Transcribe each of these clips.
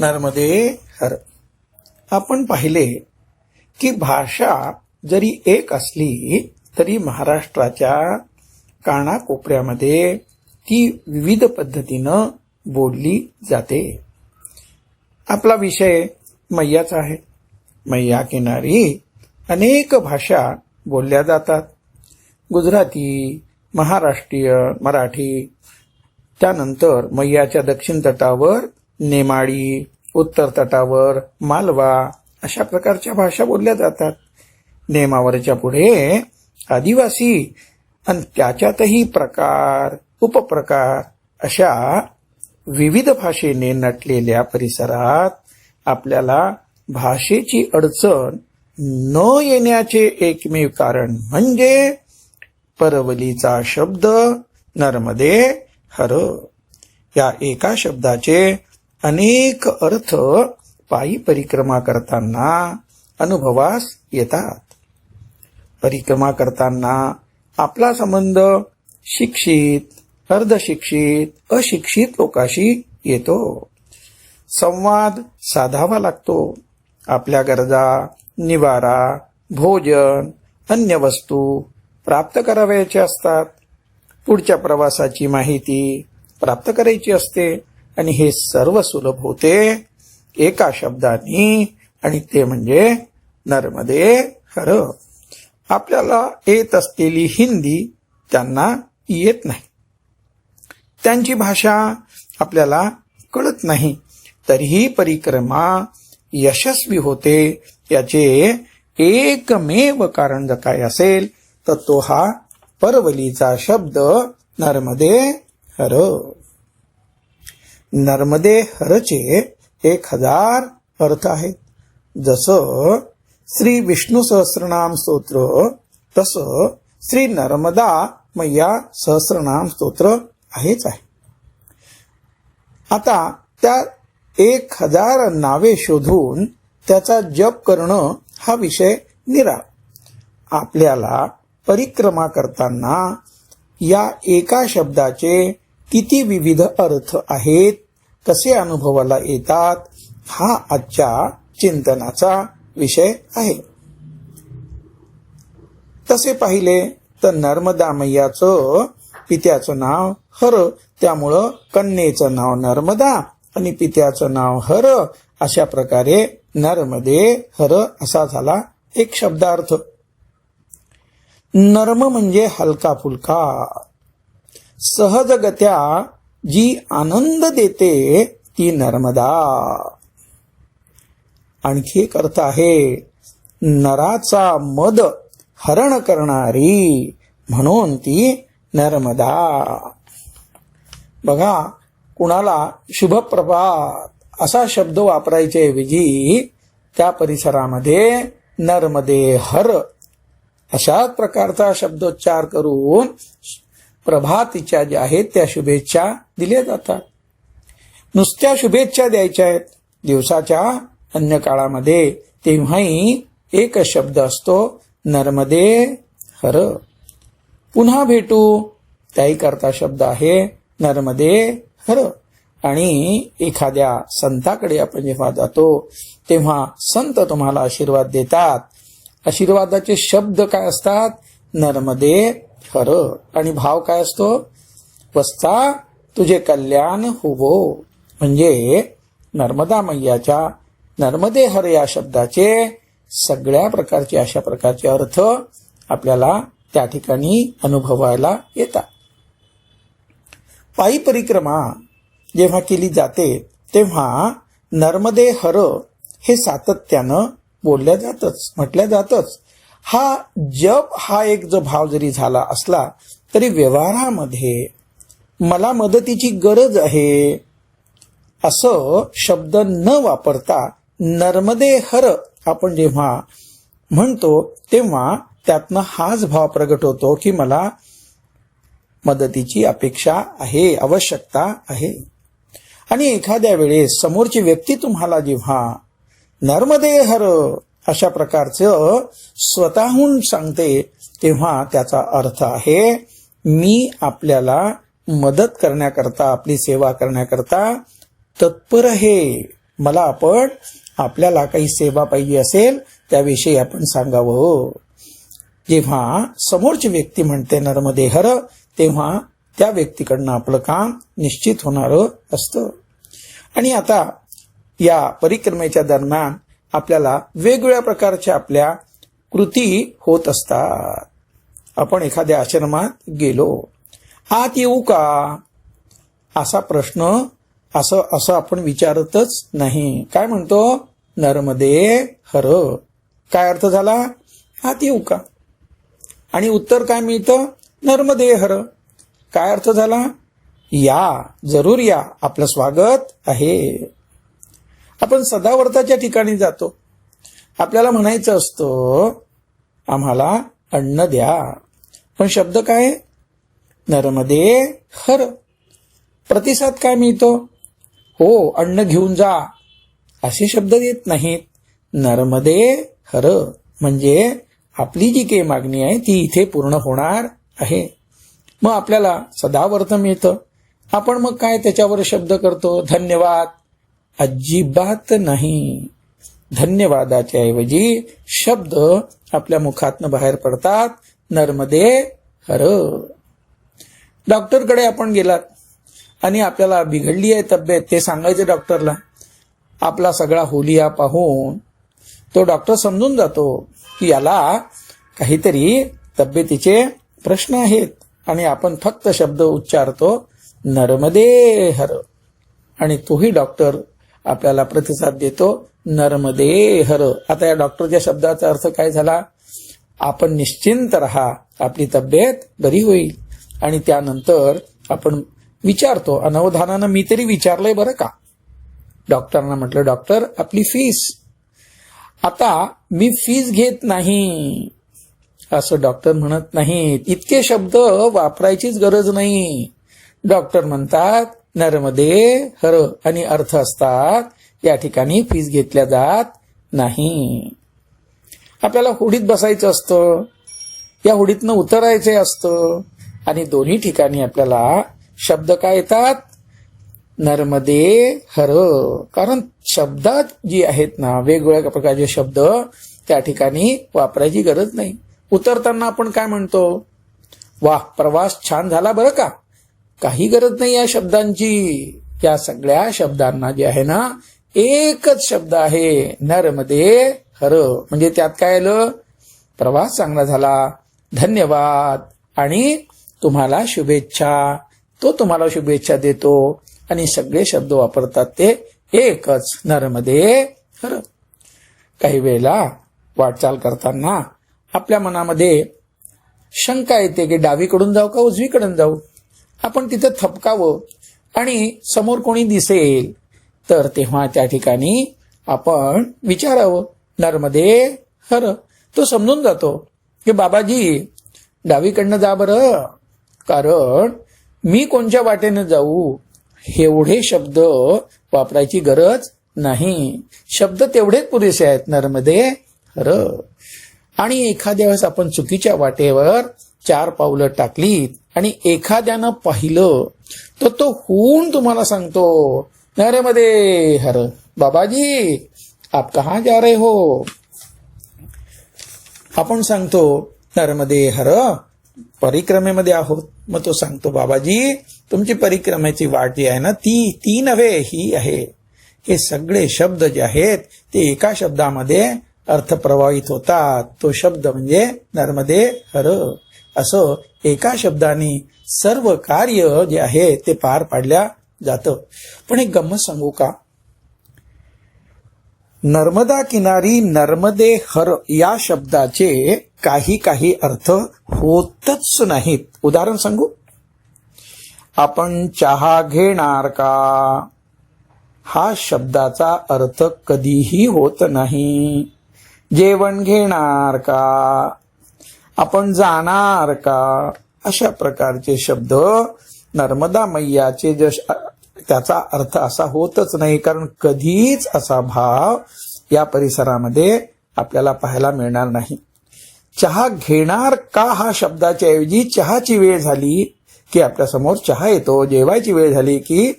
नर्मदे हर. आपण पाहिले की भाषा जरी एक असली तरी महाराष्ट्राच्या कानाकोपऱ्यामध्ये ती विविध पद्धतीनं बोलली जाते. आपला विषय मैयाचा आहे. मैया किनारी अनेक भाषा बोलल्या जातात. गुजराती महाराष्ट्रीय मराठी त्यानंतर मैयाच्या दक्षिण तटावर नेमाळी उत्तर तटावर मालवा अशा प्रकारच्या भाषा बोलल्या जातात. नेमावरच्या पुढे आदिवासी आणि त्याच्यातही प्रकार उपप्रकार अशा विविध भाषेने नटलेल्या परिसरात आपल्याला भाषेची अडचण न येण्याचे एकमेव कारण म्हणजे परवलीचा शब्द नर्मदे हर. या एका शब्दाचे अनेक अर्थ पायी परिक्रमा करताना अनुभवास येतात. परिक्रमा करताना आपला संबंध शिक्षित अर्धशिक्षित अशिक्षित लोकाशी येतो. संवाद साधावा लागतो. आपल्या गरजा निवारा भोजन अन्य वस्तू प्राप्त करावयाच्या असतात. पुढच्या प्रवासाची माहिती प्राप्त करायची असते. आणि हे सर्व सुलभ होते एका शब्दाने आणि ते म्हणजे नर्मदे हर. आपल्याला येत असलेली हिंदी त्यांना येत नाही. त्यांची भाषा आपल्याला कळत नाही. तरीही परिक्रमा यशस्वी होते याचे एकमेव कारण जर काय असेल तर तो हा परवलीचा शब्द नर्मदे हर. नर्मदे हरचे एक हजार अर्थ आहेत. जसं श्री विष्णू सहस्रनाम स्तोत्र तसं श्री नर्मदा मैया सहस्रनाम स्तोत्र आहेच आहे. आता त्या एक हजार नावे शोधून त्याचा जप करणं हा विषय निरा आपल्याला परिक्रमा करताना या एका शब्दाचे किती विविध अर्थ आहेत कसे अनुभवाला येतात हा आजच्या चिंतनाचा विषय आहे. तसे पाहिले तर नर्मदा मैयाचं पित्याचं नाव हर त्यामुळं कन्येचं नाव नर्मदा आणि पित्याचं नाव हर अशा प्रकारे नर्मदे हर असा झाला एक शब्दार्थ. नर्म म्हणजे हलका फुलका सहजगत्या जी आनंद देते ती नर्मदा. आणखी एक अर्थ आहे नराचा मद हरण करणारी म्हणून ती नर्मदा. बघा कुणाला शुभप्रभात असा शब्द वापरायचे ऐवजी त्या परिसरामध्ये नर्मदे हर अशाच प्रकारचा शब्दोच्चार करून प्रभातीच्या ज्या आहेत त्या शुभेच्छा दिल्या जातात. नुसत्या शुभेच्छा द्यायच्या आहेत. दिवसाच्या अन्य काळामध्ये तेव्हाही एक शब्द असतो नर्मदे हर. पुन्हा भेटू. त्याही करता शब्द आहे नर्मदे हर. आणि एखाद्या संताकडे आपण जेव्हा जातो तेव्हा संत तुम्हाला आशीर्वाद देतात. आशीर्वादाचे शब्द काय असतात? नर्मदे हर आणि भाव काय असतो? वस्ता तुझे कल्याण हुबो म्हणजे नर्मदा मैयाच्या नर्मदे हर या शब्दाचे सगळ्या प्रकारचे अशा प्रकारचे अर्थ आपल्याला त्या ठिकाणी अनुभवायला येतात. पायी परिक्रमा जेव्हा केली जाते तेव्हा नर्मदे हर हे सातत्यानं बोलल्या जातच म्हटल्या जातच. हा जप हा एक जो भाव जरी झाला असला तरी व्यवहारामध्ये मला मदतीची गरज आहे. असं शब्द न वापरता नर्मदे हर आपण जेव्हा म्हणतो तेव्हा त्यातनं हाच भाव प्रगट होतो की मला मदतीची अपेक्षा आहे आवश्यकता आहे. आणि एखाद्या वेळेस समोरची व्यक्ती तुम्हाला जेव्हा नर्मदे हर अशा प्रकारचं स्वतःहून सांगते तेव्हा त्याचा अर्थ आहे मी आपल्याला मदत करण्याकरता आपली सेवा करण्याकरता तत्पर आहे. मला आपण आपल्याला काही सेवा पाहिजे असेल त्याविषयी आपण सांगावं. जेव्हा समोरची व्यक्ती म्हणते नर्मदे हर तेव्हा त्या व्यक्तीकडनं आपलं काम निश्चित होणारं असतं. आणि आता या परिक्रमेच्या दरम्यान आपल्याला वेगवेगळ्या प्रकारच्या आपल्या कृती होत असतात. आपण एखाद्या आश्रमात गेलो. आत येऊ का? असा प्रश्न असं असं आपण विचारतच नाही. काय म्हणतो? नर्मदे हर. काय अर्थ झाला? आत येऊ का? आणि उत्तर काय मिळतं? नर्मदे हर. काय अर्थ झाला? या. जरूर या. आपलं स्वागत आहे. आपण सदावर्ताच्या ठिकाणी जातो. आपल्याला म्हणायचं असतं आम्हाला अन्न द्या. पण शब्द काय? नर्मदे हर. प्रतिसाद काय मिळतो? हो अन्न घेऊन जा. असे शब्द देत नाहीत. नर्मदे हर. म्हणजे आपली जी काही मागणी आहे ती इथे पूर्ण होणार आहे. मग आपल्याला सदावर्थ मिळतं. आपण मग काय त्याच्यावर शब्द करतो? धन्यवाद. अजिबात नाही. धन्यवादाच्या ऐवजी शब्द आपल्या मुखातनं बाहेर पडतात. नर्मदे हर. डॉक्टरकडे आपण गेलात आणि आपल्याला बिघडली आहे तब्येत ते सांगायचे डॉक्टरला. आपला सगळा होलिया पाहून तो डॉक्टर समजून जातो की याला काहीतरी तब्येतीचे प्रश्न आहेत आणि आपण फक्त शब्द उच्चारतो नर्मदे हर. आणि तोही डॉक्टर आपल्याला प्रतिसाद देतो. नर्मदे हर आता या डॉक्टरच्या शब्दाचा अर्थ काय झाला? आपण निश्चिंत राहा. आपली तब्येत बरी होईल. आणि त्यानंतर आपण विचारतो अनवधानानं मी तरी विचारलंय बरं का? डॉक्टरांना म्हटलं डॉक्टर आपली फीस. आता मी फीस घेत नाही. असं डॉक्टर म्हणत नाहीत. इतके शब्द वापरायचीच गरज नाही. डॉक्टर म्हणतात नर्मदे हर आणि अर्थ असतात. या ठिकाणी फीस घेतल्या जात नाही. आपल्याला होडीत बसायचं असतं. या होडीतनं उतरायचे असतं. आणि दोन्ही ठिकाणी आपल्याला शब्द काय येतात? नर्मदे हर. कारण शब्दात जी आहेत ना वेगवेगळ्या प्रकारचे शब्द त्या ठिकाणी वापरायची गरज नाही. उतरताना आपण काय म्हणतो? वाह प्रवास छान झाला बरं का? काही गरज नाही या शब्दांची. या सगळ्या शब्दांना जे आहे ना एकच शब्द आहे नरमध्ये हर. म्हणजे त्यात काय आलं? प्रवास चांगला झाला. धन्यवाद. आणि तुम्हाला शुभेच्छा. तो तुम्हाला शुभेच्छा देतो. आणि सगळे शब्द वापरतात ते एकच नरमध्ये हर. काही वेळेला वाटचाल करताना आपल्या मनामध्ये शंका येते की डावीकडून जाऊ का उजवीकडून जाऊ? आपण तिथं थपकावं आणि समोर कोणी दिसेल तर तेव्हा त्या ठिकाणी आपण विचारावं. नर्मदे हर. तो समजून जातो की बाबाजी डावीकडनं जा बरं. कारण मी कोणत्या वाटेने जाऊ एवढे शब्द वापरायची गरज नाही. शब्द तेवढेच पुरेसे आहेत नर्मदे हर. आणि एखाद्या वेळेस आपण चुकीच्या वाटेवर चार पावलं टाकलीत आणि एखाद्यानं पाहिलं तर तो होऊन तुम्हाला सांगतो नर्मदे हर बाबाजी आप कहा जा रहे हो? आपण सांगतो नर्मदे हर परिक्रमेमध्ये आहोत. मग तो सांगतो बाबाजी तुमची परिक्रमेची वाट जी आहे ना ती ती नव्हे ही आहे. हे सगळे शब्द जे आहेत ते एका शब्दामध्ये अर्थ प्रवाहित होतात. तो शब्द म्हणजे नर्मदे हर. असं एका शब्दाने सर्व कार्य जे आहे ते पार पाडल्या जातं. पण एक गंमत सांगू का? नर्मदा किनारी नर्मदे हर या शब्दाचे काही काही अर्थ होतच नाहीत. उदाहरण सांगू? आपण चहा घेणार का? हा शब्दाचा अर्थ कधीही होत नाही. जेवण घेणार का? आपण जाणार का? अशा प्रकारचे शब्द नर्मदा मैयाचे जश त्याचा अर्थ असा होतच नाही कारण कधीच असा भाव या परिसरामध्ये आपल्याला पाहायला मिळणार नाही. चहा घेणार का हा शब्दाच्या ऐवजी चहाची वेळ झाली की आपल्यासमोर चहा येतो जेवायची वेळ झाली की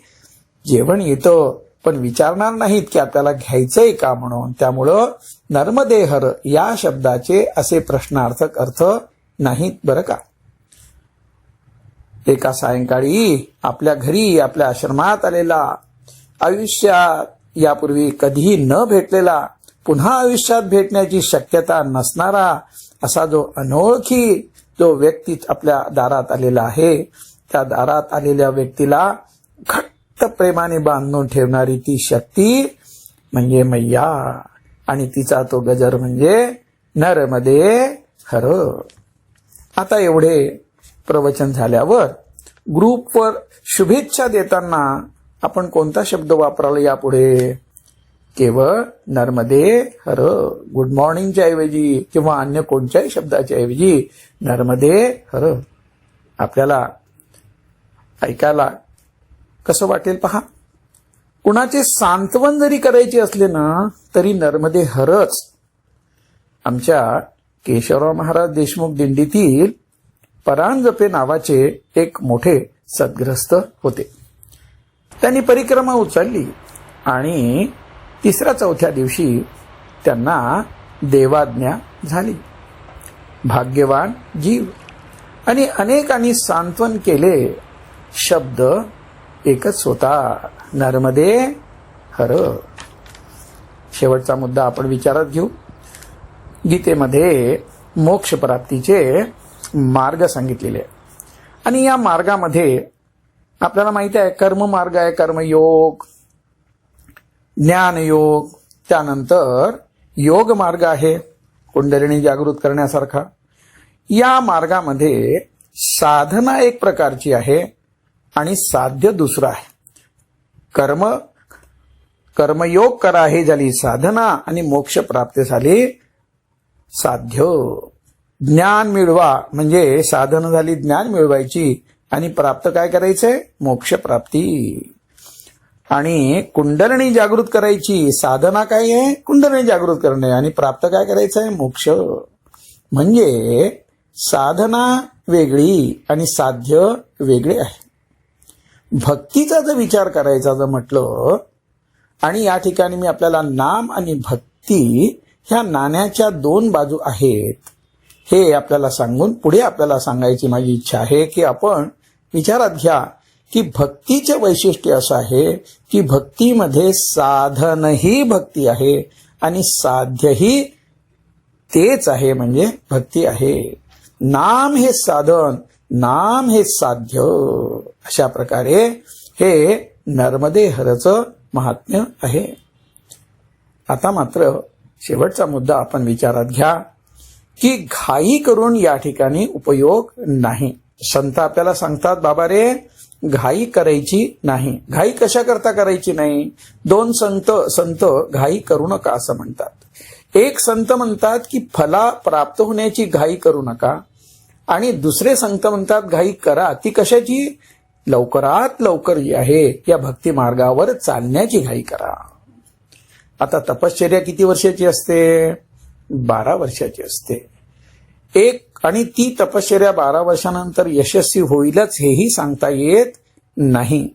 जेवण येतं. पण विचारणार नाहीत की आपल्याला घ्यायचंय का म्हणून. त्यामुळं नर्मदेहर या शब्दाचे असे प्रश्नार्थक अर्थ नाहीत बरं का? एका सायंकाळी आपल्या घरी आपल्या आश्रमात आलेला आयुष्यात यापूर्वी कधीही न भेटलेला पुन्हा आयुष्यात भेटण्याची शक्यता नसणारा असा जो अनोळखी जो व्यक्ती आपल्या दारात आलेला आहे त्या दारात आलेल्या व्यक्तीला प्रेमाने बांधून ठेवणारी ती शक्ती म्हणजे मैया. आणि तिचा तो गजर म्हणजे नरमध्ये हर. आता एवढे प्रवचन झाल्यावर ग्रुपवर शुभेच्छा देताना आपण कोणता शब्द वापराला यापुढे? केवळ नर्मदे हर. गुड मॉर्निंगच्या ऐवजी किंवा अन्य कोणत्याही शब्दाच्या ऐवजी नर्मदे हर. आपल्याला ऐकायला कसं वाटेल पहा? कुणाचे सांत्वन जरी करायचे असले ना तरी नर्मदे हरच. आमच्या केशवराव महाराज देशमुख दिंडीतील परांजपे नावाचे एक मोठे सद्ग्रस्त होते. त्यांनी परिक्रमा उचलली आणि तिसऱ्या चौथ्या दिवशी त्यांना देवाज्ञा झाली. भाग्यवान जीव. आणि अनेकांनी सांत्वन केले शब्द एकच होता. नर्मदे हर. शेवटचा मुद्दा आपण विचारात घेऊ. गीतेमध्ये मोक्ष प्राप्तीचे मार्ग सांगितलेले. आहे. आणि या मार्गामध्ये आपल्याला माहिती आहे कर्म मार्ग आहे कर्मयोग ज्ञानयोग त्यानंतर योग मार्ग आहे कुंडलिनी जागृत करण्यासारखा. या मार्गामध्ये साधना एक प्रकारची आहे आणि साध्य दुसरं आहे. कर्म कर्मयोग करा हे झाली साधना आणि मोक्ष प्राप्त झाली साध्य. ज्ञान मिळवा म्हणजे साधन झाली ज्ञान मिळवायची आणि प्राप्त काय करायचंय? मोक्ष प्राप्ती. आणि कुंडलणी जागृत करायची. साधना काय आहे? कुंडलणी जागृत करणे. आणि प्राप्त काय करायचं आहे मोक्ष. म्हणजे साधना वेगळी आणि साध्य वेगळे आहे. भक्तीचा जर विचार करायचा जर म्हटलं आणि या ठिकाणी मी आपल्याला नाम आणि भक्ती ह्या नाण्याच्या दोन बाजू आहेत हे आपल्याला सांगून पुढे आपल्याला सांगायची माझी इच्छा आहे की आपण विचारात घ्या की भक्तीचे वैशिष्ट्य असं आहे की भक्तीमध्ये साधनही भक्ती आहे आणि साध्यही तेच आहे म्हणजे भक्ती आहे. नाम हे साधन नाम हे साध्य. अशा प्रकारे हे नर्मदे हरचं महात्म्य आहे. आता मात्र शेवटचा मुद्दा आपण विचारात घ्या की घाई करून या ठिकाणी उपयोग नाही. संत आपल्याला सांगतात बाबा रे घाई करायची नाही. घाई कशा करता करायची नाही? दोन संत संत घाई करू नका असं म्हणतात. एक संत म्हणतात की फला प्राप्त होण्याची घाई करू नका. आणि दुसरे संत म्हणतात घाई करा. ती कशाची? लवकरात लवकर जी आहे या भक्ती मार्गावर चालण्याची घाई करा. आता तपश्चर्या किती वर्षाची असते? बारा वर्षाची असते. एक आणि ती तपश्चर्या बारा वर्षानंतर यशस्वी होईलच हेही सांगता येत नाही.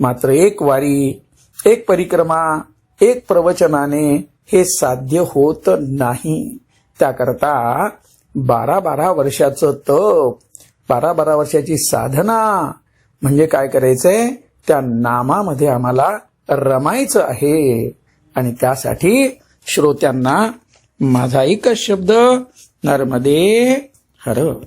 मात्र एक वारी एक परिक्रमा एक प्रवचनाने हे साध्य होत नाही. त्याकरता बारा बारा वर्षाचं तप बारा बारा वर्षाची साधना म्हणजे काय करायचंय? त्या नामामध्ये आम्हाला रमायचं आहे. आणि त्यासाठी श्रोत्यांना माझा एकच शब्द नर्मदे हर।